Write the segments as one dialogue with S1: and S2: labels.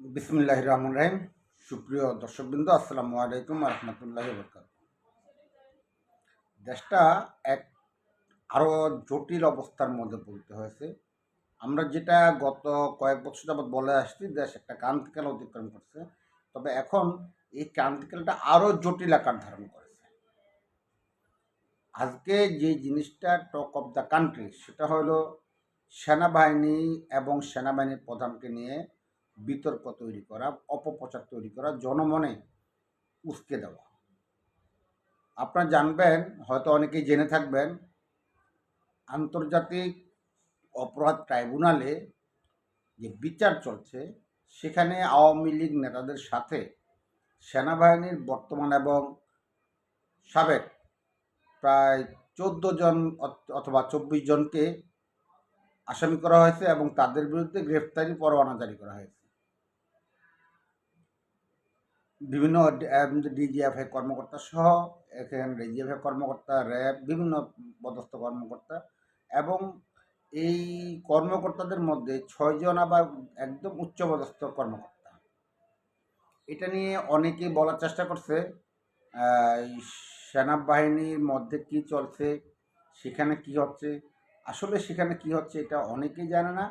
S1: বিসমুল্লাহ রহমান রাহিম। সুপ্রিয় দর্শকবৃন্দ, আসসালামু আলাইকুম রহমতুল্লাহ বরকাত দেশটা এক আরও জটিল অবস্থার মধ্যে পড়তে হয়েছে। আমরা যেটা গত কয়েক বছর যাবৎ বলে আসছি, দেশ একটা ক্রান্তিকাল অতিক্রম করছে। তবে এখন এই ক্রান্তিকালটা আরও জটিল আকার ধারণ করেছে। আজকে যে জিনিসটা টক অফ দ্য কান্ট্রি সেটা হলো সেনাবাহিনী এবং সেনাবাহিনীর প্রধানকে নিয়ে বিতর্ক তৈরি করা, অপপ্রচার তৈরি করা, জনমনে উস্কে দেওয়া। আপনারা জানবেন, হয়তো অনেকেই জেনে থাকবেন, আন্তর্জাতিক অপরাধ ট্রাইব্যুনালে যে বিচার চলছে, সেখানে আওয়ামী লীগ নেতাদের সাথে সেনাবাহিনীর বর্তমান এবং সাবেক প্রায় চোদ্দ জন অথবা চব্বিশ জনকে আসামি করা হয়েছে এবং তাদের বিরুদ্ধে গ্রেফতারি পরোয়ানা জারি করা হয়েছে। বিভিন্ন ডিজিএফআই কর্মকর্তা সহ, এখানে ডিজিএফআই কর্মকর্তা, র্যাব, বিভিন্ন পদস্থ কর্মকর্তা এবং এই কর্মকর্তাদের মধ্যে ছয়জন আবার একদম উচ্চপদস্থ কর্মকর্তা। এটা নিয়ে অনেকেই বলার চেষ্টা করছে সেনাবাহিনীর মধ্যে কি চলছে, সেখানে কি হচ্ছে, আসলে সেখানে কি হচ্ছে এটা অনেকেই জানে না,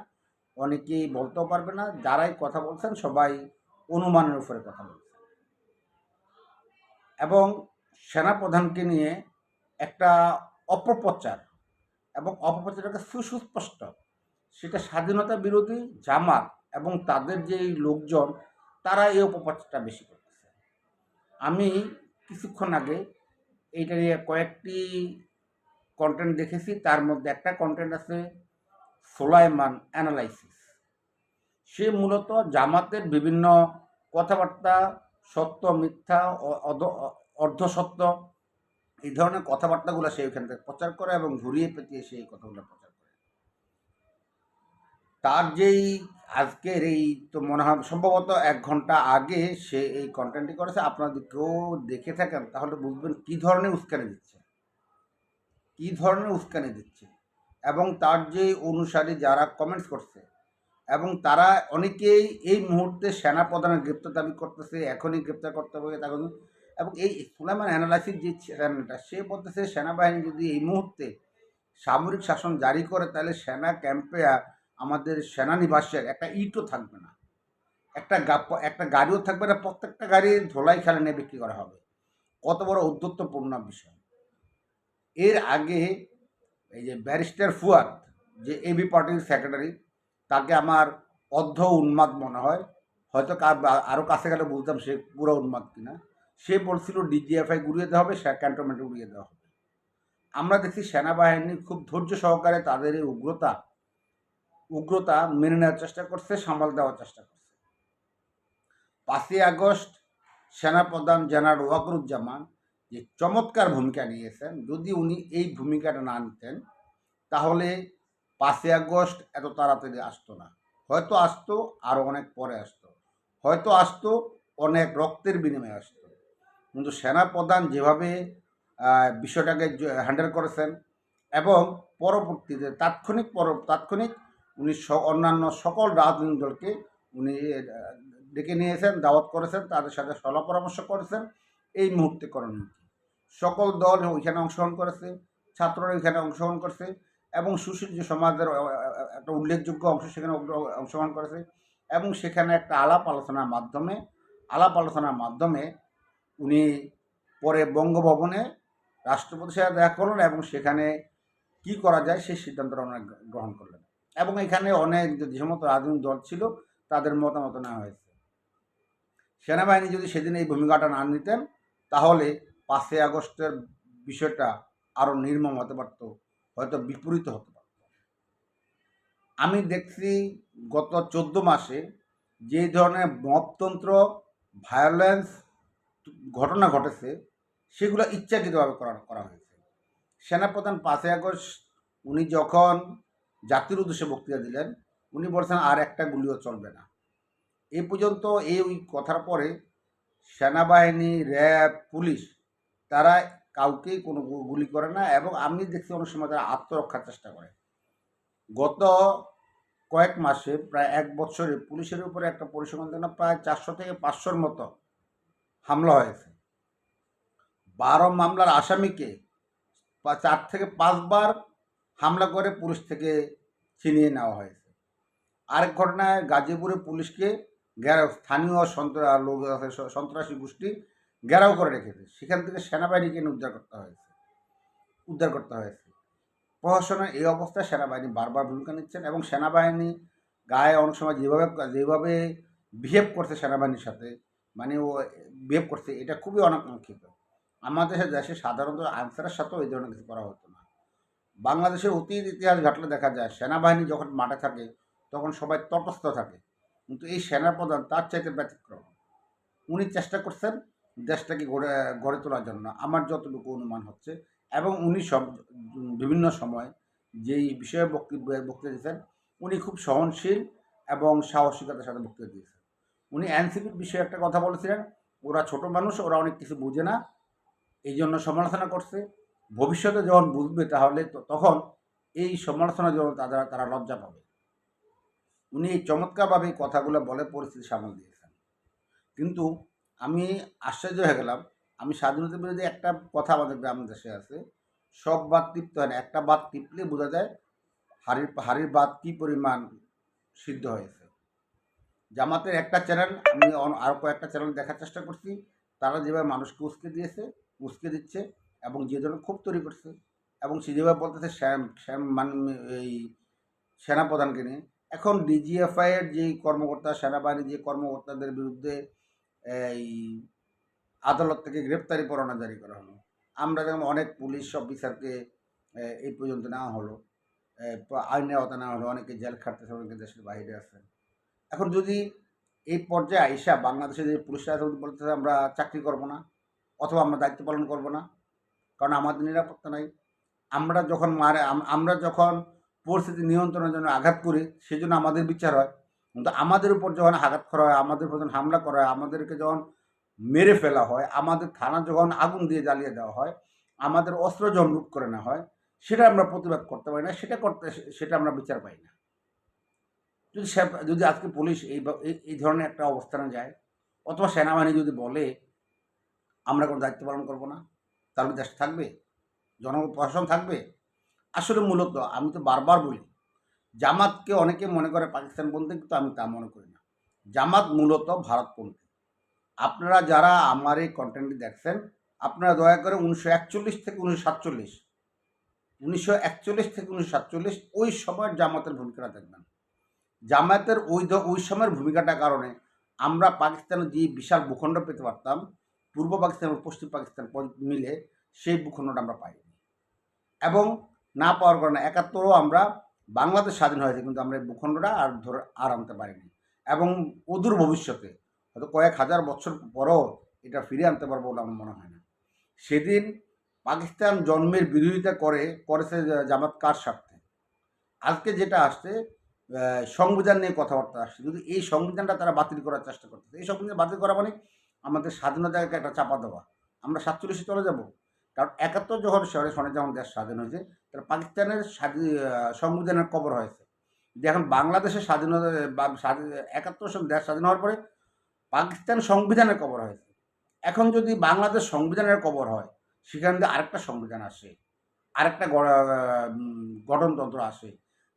S1: অনেকেই বলতেও পারবে না, যারাই কথা বলছেন সবাই অনুমানের উপরে কথা বলছেন এবং সেনাপ্রধানকে নিয়ে একটা অপপ্রচার এবং অপপ্রচারটা সুস্পষ্ট। সেটা স্বাধীনতা বিরোধী জামাত এবং তাদের যে লোকজন, তারা এই অপপ্রচারটা বেশি করতেছে। আমি কিছুক্ষণ আগে এইটা নিয়ে কয়েকটি কন্টেন্ট দেখেছি, তার মধ্যে একটা কন্টেন্ট আছে সোলাইমান অ্যানালাইসিস। সে মূলত জামাতের বিভিন্ন কথাবার্তা সত্য, মিথ্যা অর্ধসত্য, এই ধরনের কথাবার্তাগুলো সে ওইখান থেকে প্রচার করে এবং ঘুরিয়ে পেঁচিয়ে এই কথাগুলো প্রচার করে। তার যেই আজকের এই তো মনে হয় সম্ভবত এক ঘণ্টা আগে সে এই কন্টেন্টটি করেছে। আপনারা কেউ দেখে থাকেন, তাহলে বুঝবেন কী ধরনের উস্কানি দিচ্ছে। কী ধরনের উস্কানি দিচ্ছে। এবং তার যে অনুসারী যারা কমেন্টস করছে এবং তারা অনেকেই এই মুহূর্তে সেনা প্রধানের গ্রেপ্তার দাবি করতেছে, এখনই গ্রেপ্তার করতে হবে তখন এবং এই সুলাইমান অ্যানালাইসিস যে চ্যানেলটা সে বলতেছে সেনাবাহিনী যদি এই মুহূর্তে সামরিক শাসন জারি করে, তাহলে সেনা ক্যাম্পে আমাদের সেনানিবাসের একটা ইটও থাকবে না। একটা একটা গাড়িও থাকবে না, প্রত্যেকটা গাড়ি ধোলাই খেলে নিয়ে বিক্রি করা হবে। কত বড় উদ্যত্তপূর্ণ বিষয়। এর আগে এই যে ব্যারিস্টার ফুয়াদ, যে এবি পার্টির সেক্রেটারি তাকে আমার অর্ধ উন্মাদ মনে হয়। হয়তো আরও কাছে গেলে বুঝতাম সে পুরো উন্মাদ কিনা। সে বলছিল, ডিজিএফআই গুড়িয়ে দেওয়া হবে সে ক্যান্টনমেন্টে উড়িয়ে দেওয়া হবে। আমরা দেখছি সেনাবাহিনী খুব ধৈর্য সহকারে তাদের এই উগ্রতা উগ্রতা মেনে নেওয়ার চেষ্টা করছে, সামাল দেওয়ার চেষ্টা করছে। পাঁচই আগস্ট, সেনাপ্রধান জেনারেল ওয়াকরুজ্জামান যে চমৎকার ভূমিকা নিয়েছেন, যদি উনি এই ভূমিকাটা না নিতেন, তাহলে পাঁচই আগস্ট এত তাড়াতাড়ি আসতো না। হয়তো আসতো আরও অনেক পরে আসতো। হয়তো আসতো, অনেক রক্তের বিনিময়ে আসতো। কিন্তু সেনাপ্রধান যেভাবে বিষয়টাকে হ্যান্ডেল করেছেন এবং পরবর্তীতে তাৎক্ষণিক পর, তাৎক্ষণিক উনি অন্যান্য সকল রাজনৈতিক দলকে উনি ডেকে নিয়েছেন, দাওয়াত করেছেন, তাদের সাথে সলা পরামর্শ করেছেন। এই মুহূর্তে করণীয়? সকল দল ওইখানে অংশগ্রহণ করেছে, ছাত্ররা ওইখানে অংশগ্রহণ করছে। এবং সুশীল সমাজের একটা উল্লেখযোগ্য অংশ সেখানে অংশগ্রহণ করেছে এবং সেখানে একটা আলাপ আলোচনার মাধ্যমে, আলাপ আলোচনার মাধ্যমে উনি পরে বঙ্গভবনে রাষ্ট্রপতির সাথে দেখা করলেন এবং সেখানে কি করা যায় সেই সিদ্ধান্তটা ওনারা গ্রহণ করলেন। এবং এখানে অনেক যে সমস্ত রাজনৈতিক দল ছিল, তাদের মতামত নেওয়া হয়েছে। সেনাবাহিনী যদি সেদিন এই ভূমিকাটা না নিতেন, তাহলে পাঁচই আগস্টের বিষয়টা আরও নির্মম হতে পারত। হয়তো বিপরীত হতে পারত আমি দেখছি গত চোদ্দ মাসে যে ধরনের মপতন্ত্র ভায়োলেন্স ঘটনা ঘটেছে, সেগুলো ইচ্ছাকৃতভাবে করা করা হয়েছে। সেনাপ্রধান পাঁচই আগস্ট উনি যখন জাতির উদ্দেশ্যে বক্তৃতা দিলেন, উনি বলছেন, আর একটা গুলিও চলবে না। এ পর্যন্ত এই ওই কথার পরে সেনাবাহিনী, র্যাব, পুলিশ, তারা কাউকেই কোনো গুলি করে না এবং আমি দেখছি অনেক সময় তারা আত্মরক্ষার চেষ্টা করে। গত কয়েক মাসে প্রায় এক বছরে পুলিশের উপরে একটা পরিসংখ্যান প্রায় চারশো থেকে পাঁচশোর মতো হামলা হয়েছে। বারো মামলার আসামিকে চার থেকে পাঁচবার হামলা করে পুলিশ থেকে ছিনিয়ে নেওয়া হয়েছে। আরেক ঘটনায় গাজীপুরে পুলিশকে ঘেরাও স্থানীয় সন্ত্রা- লোক, সন্ত্রাসী গোষ্ঠী ঘেরাও করে রেখেছে। সেখান থেকে সেনাবাহিনীকে উদ্ধার করতে হয়েছে। উদ্ধার করতে হয়েছে। প্রশাসনের এই অবস্থায় সেনাবাহিনী বারবার ভূমিকা নিচ্ছেন এবং সেনাবাহিনী গায়ে অনেক সময় যেভাবে যেভাবে বিহেভ করছে সেনাবাহিনীর সাথে মানে ও বিহেভ করছে, এটা খুবই অনাকাঙ্ক্ষিত। আমাদের দেশে সাধারণত আনসারের সাথেও এই ধরনের কিছু করা হতো না। বাংলাদেশের অতীত ইতিহাস ঘাটলে দেখা যায়, সেনাবাহিনী যখন মাঠে থাকে, তখন সবাই তটস্থ থাকে। কিন্তু এই সেনাপ্রধান তার চাইতে ব্যতিক্রম। উনি চেষ্টা করছেন দেশটাকে গড়ে গড়ে তোলার জন্য আমার যতটুকু অনুমান হচ্ছে, এবং উনি সব, বিভিন্ন সময় যেই বিষয়ে বক্তব্য বক্তৃতা দিয়েছেন, উনি খুব সহনশীল এবং সাহসিকতার সাথে বক্তৃতা দিয়েছেন। উনি এনসিপির বিষয়ে একটা কথা বলেছিলেন, ওরা ছোট মানুষ, ওরা অনেক কিছু বুঝে না এই জন্য সমালোচনা করছে। ভবিষ্যতে যখন বুঝবে তাহলে তখন এই সমালোচনা জন্য তারা তারা লজ্জা পাবে। উনি চমৎকারভাবে কথাগুলো বলে পরিস্থিতি সামাল দিয়েছেন। কিন্তু আমি আশ্চর্য হয়ে গেলাম। আমি স্বাধীনতা বিরোধী একটা কথা আমাদের গ্রাম দেশে আছে। সব বাদ টিপতে হয় না। একটা বাদ টিপলে বোঝা যায় হাড়ির হাড়ির বাদ কী পরিমাণ সিদ্ধ হয়েছে। জামাতের একটা চ্যানেল, আমি আরও কয়েকটা চ্যানেল দেখার চেষ্টা করছি। তারা যেভাবে মানুষকে উস্কে দিয়েছে, উস্কে দিচ্ছে এবং যে ধরনের খুব তৈরি করছে এবং সে যেভাবে বলতেছে শ্যাম শ্যাম মান এই সেনাপ্রধানকে নিয়ে। এখন ডিজিএফআই এর যেই কর্মকর্তা, সেনাবাহিনীর যে কর্মকর্তাদের বিরুদ্ধে এই আদালত থেকে গ্রেপ্তারি পরোয়ানা জারি করা হলো। আমরা যেমন অনেক পুলিশ অফিসারকে এই পর্যন্ত নেওয়া হলো। আইনের আওতা নেওয়া হলো। অনেকে জেল খাটতেছে, অনেকে দেশের বাইরে আছে। এখন যদি এই পর্যায়ে আইসা বাংলাদেশে যে পুলিশরা আছে বলতেছে আমরা চাকরি করব না, অথবা আমরা দায়িত্ব পালন করব না, কারণ আমাদের নিরাপত্তা নাই। আমরা যখন মারে আমরা যখন পরিস্থিতি নিয়ন্ত্রণের জন্য আঘাত করি, সেজন্য আমাদের বিচার হয়। কিন্তু আমাদের উপর যখন আঘাত করা হয়, আমাদের উপর যখন হামলা করা হয়, আমাদেরকে যখন মেরে ফেলা হয়, আমাদের থানা যখন আগুন দিয়ে জ্বালিয়ে দেওয়া হয়, আমাদের অস্ত্র যখন লুট করে নেওয়া হয়, সেটা আমরা প্রতিবাদ করতে পারি না, সেটা করতে সেটা আমরা বিচার পাই না। যদি যদি আজকে পুলিশ এই- এই ধরনের একটা অবস্থানে যায়, অথবা সেনাবাহিনী যদি বলে, আমরা কোনো দায়িত্ব পালন করব না তাহলে দেশ থাকবে, জনগণ প্রশাসন থাকবে, আসলে মূলত আমি তো বারবার বলি জামাতকে অনেকে মনে করে পাকিস্তান বলতে কিন্তু আমি তা মনে করি না। জামাত মূলত ভারতপন্থী আপনারা যারা আমার এই কন্টেন্টটি দেখছেন, আপনারা দয়া করে উনিশশো একচল্লিশ থেকে উনিশশো সাতচল্লিশ, উনিশশো একচল্লিশ থেকে উনিশশো সাতচল্লিশ, ওই সময়ের জামাতের ভূমিকাটা দেখবেন। জামায়াতের ওই ওই সময়ের ভূমিকাটার কারণে আমরা পাকিস্তানের যে বিশাল ভূখণ্ড পেতে পারতাম, পূর্ব পাকিস্তান এবং পশ্চিম পাকিস্তান মিলে সেই ভূখণ্ডটা আমরা পাইনি। এবং না পাওয়ার কারণে, একাত্তরও আমরা বাংলাদেশ স্বাধীন হয়েছে, কিন্তু আমরা এই ভূখণ্ডটা আর ধরে আর আনতে পারিনি। এবং অদূর ভবিষ্যতে, হয়তো কয়েক হাজার বছর পরও এটা ফিরে আনতে পারব বলে আমার মনে হয় না। সেদিন পাকিস্তান জন্মের বিরোধিতা করে, করেছে জামাত কার স্বার্থে? আজকে যেটা আসছে সংবিধান নিয়ে কথাবার্তা আসছে। যদি এই সংবিধানটা তারা বাতিল করার চেষ্টা করতেছে এই সংবিধান বাতিল করা মানে আমাদের স্বাধীনতাকে একটা চাপা দেওয়া। আমরা সাতচল্লিশে চলে যাব। কারণ একাত্তর যখন শহরে সনে যখন দেশ স্বাধীন হয়েছে তাহলে পাকিস্তানের স্বাধীন সংবিধানের কবর হয়েছে। যে এখন বাংলাদেশের স্বাধীনতা একাত্তর সন দেশ স্বাধীন হওয়ার পরে পাকিস্তান সংবিধানের কবর হয়েছে। এখন যদি বাংলাদেশ সংবিধানের কবর হয়, সেখান থেকে আরেকটা সংবিধান আসে, আরেকটা গঠনতন্ত্র আসে,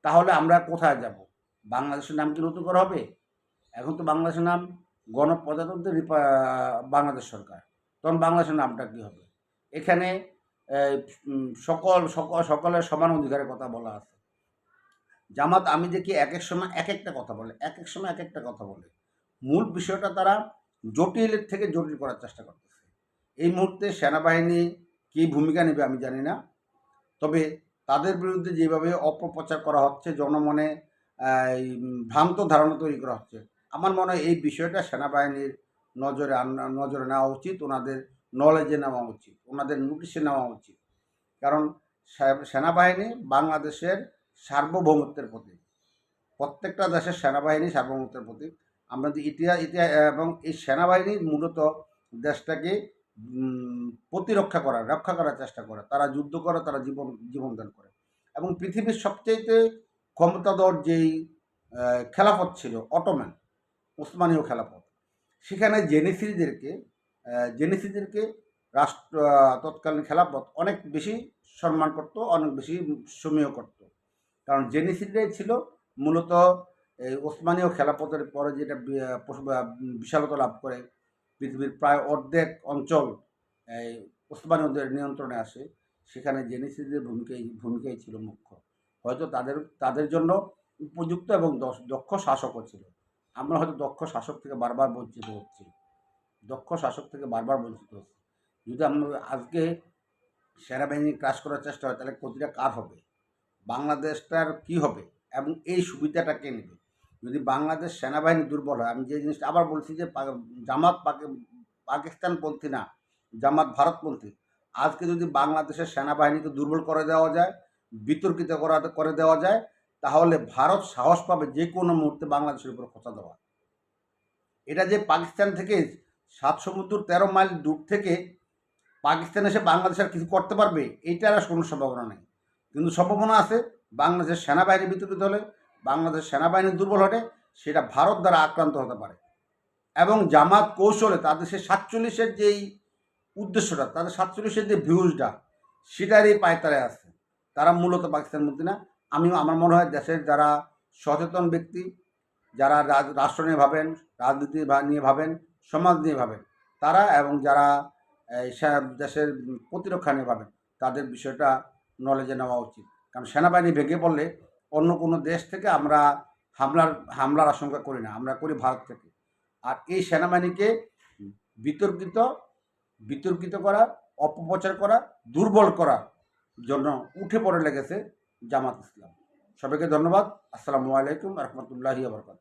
S1: তাহলে আমরা কোথায় যাব? বাংলাদেশের নাম কি নতুন করা হবে? এখন তো বাংলাদেশের নাম গণপ্রজাতন্ত্রী বাংলাদেশ সরকার। তখন বাংলাদেশের নামটা কী হবে? এখানে সকল সকল সকলের সমান অধিকারের কথা বলা আছে। জামাত, আমি দেখি এক এক সময় এক একটা কথা বলে এক এক সময় এক একটা কথা বলে। মূল বিষয়টা তারা জটিলের থেকে জটিল করার চেষ্টা করতেছে। এই মুহূর্তে সেনাবাহিনী কী ভূমিকা নেবে আমি জানি না। তবে তাদের বিরুদ্ধে যেভাবে অপপ্রচার করা হচ্ছে, জনমনে ভ্রান্ত ধারণা তৈরি করা হচ্ছে, আমার মনে হয় এই বিষয়টা সেনাবাহিনীর নজরে নজরে নেওয়া উচিত। ওনাদের নলেজে নেওয়া উচিত, ওনাদের নোটিশে নেওয়া উচিত। কারণ সেনাবাহিনী বাংলাদেশের সার্বভৌমত্বের প্রতীক। প্রত্যেকটা দেশের সেনাবাহিনী সার্বভৌমত্বের প্রতীক। আমরা ইতিহাস ইতিহাস এবং এই সেনাবাহিনী মূলত দেশটাকে প্রতিরক্ষা করার, রক্ষা করার চেষ্টা করে। তারা যুদ্ধ করে, তারা জীবন জীবনদান করে। এবং পৃথিবীর সবচেয়ে ক্ষমতাধর যেই খেলাফত ছিল, অটোম্যান, ওসমানীয় খেলাফত, সেখানে জেনেসিদেরকে জেনেসিদেরকে রাষ্ট্র তৎকালীন খেলাফত অনেক বেশি সম্মান করতো, অনেক বেশি সমীহ করতো। কারণ জেনেসিডরাই ছিল মূলত এই ওসমানীয় খেলাফতের পরে যেটা বিশালতা লাভ করে, পৃথিবীর প্রায় অর্ধেক অঞ্চল এই ওসমানীয়দের নিয়ন্ত্রণে আসে, সেখানে জেনেসিসের ভূমিকাই ভূমিকাই ছিল মুখ্য। হয়তো তাদের তাদের জন্য উপযুক্ত এবং দক্ষ শাসকও ছিল। আমরা হয়তো দক্ষ শাসক থেকে বারবার বঞ্চিত হচ্ছি। দক্ষ শাসক থেকে বারবার বঞ্চিত হচ্ছি। যদি আমরা আজকে সেনাবাহিনী ক্রাশ করার চেষ্টা হয়, তাহলে ক্ষতিটা কার হবে? বাংলাদেশটার কি হবে? এবং এই সুবিধাটা কে নেবে? যদি বাংলাদেশ সেনাবাহিনী দুর্বল হয়, আমি যে জিনিসটা আবার বলছি যে জামাত পাকি- পাকিস্তানপন্থী না, জামাত ভারতপন্থী, আজকে যদি বাংলাদেশের সেনাবাহিনীকে দুর্বল করে দেওয়া যায়, বিতর্কিত করা করে দেওয়া যায়, তাহলে ভারত সাহস পাবে যে কোনো মুহূর্তে বাংলাদেশের উপর খোঁচা দেওয়া এটা যে পাকিস্তান থেকে সাত সমুদ্র, তেরো মাইল দূর থেকে পাকিস্তান এসে বাংলাদেশ আর কিছু করতে পারবে, এইটার আর কোনো সম্ভাবনা নেই। কিন্তু সম্ভাবনা আছে, বাংলাদেশের সেনাবাহিনী বিতর্কিত হলে, বাংলাদেশ সেনাবাহিনী দুর্বল হলে, সেটা ভারত দ্বারা আক্রান্ত হতে পারে। এবং জামাত কৌশলে তাদের সে সাতচল্লিশের যেই উদ্দেশ্যটা, তাদের সাতচল্লিশের যে ভিউজটা সেটারই পায়তারায় আছে। তারা মূলত পাকিস্তান মন্ত্রী না। আমি আমার মনে হয় দেশের যারা সচেতন ব্যক্তি, যারা রাষ্ট্র নিয়ে ভাবেন, রাজনীতি নিয়ে ভাবেন সমাজ নিয়ে ভাবেন। তারা এবং যারা দেশের প্রতিরক্ষা নিয়ে ভাবেন, তাদের বিষয়টা নলেজে নেওয়া উচিত। কারণ সেনাবাহিনী ভেঙে পড়লে অন্য কোনো দেশ থেকে আমরা হামলার হামলার আশঙ্কা করি না, আমরা করি ভারত থেকে। আর এই সেনাবাহিনীকে বিতর্কিত বিতর্কিত করা, অপপ্রচার করা, দুর্বল করার জন্য উঠে পড়ে লেগেছে জামাত ইসলাম। সবাইকে ধন্যবাদ। আসসালামু আলাইকুম রহমতুল্লাহি আবরকাত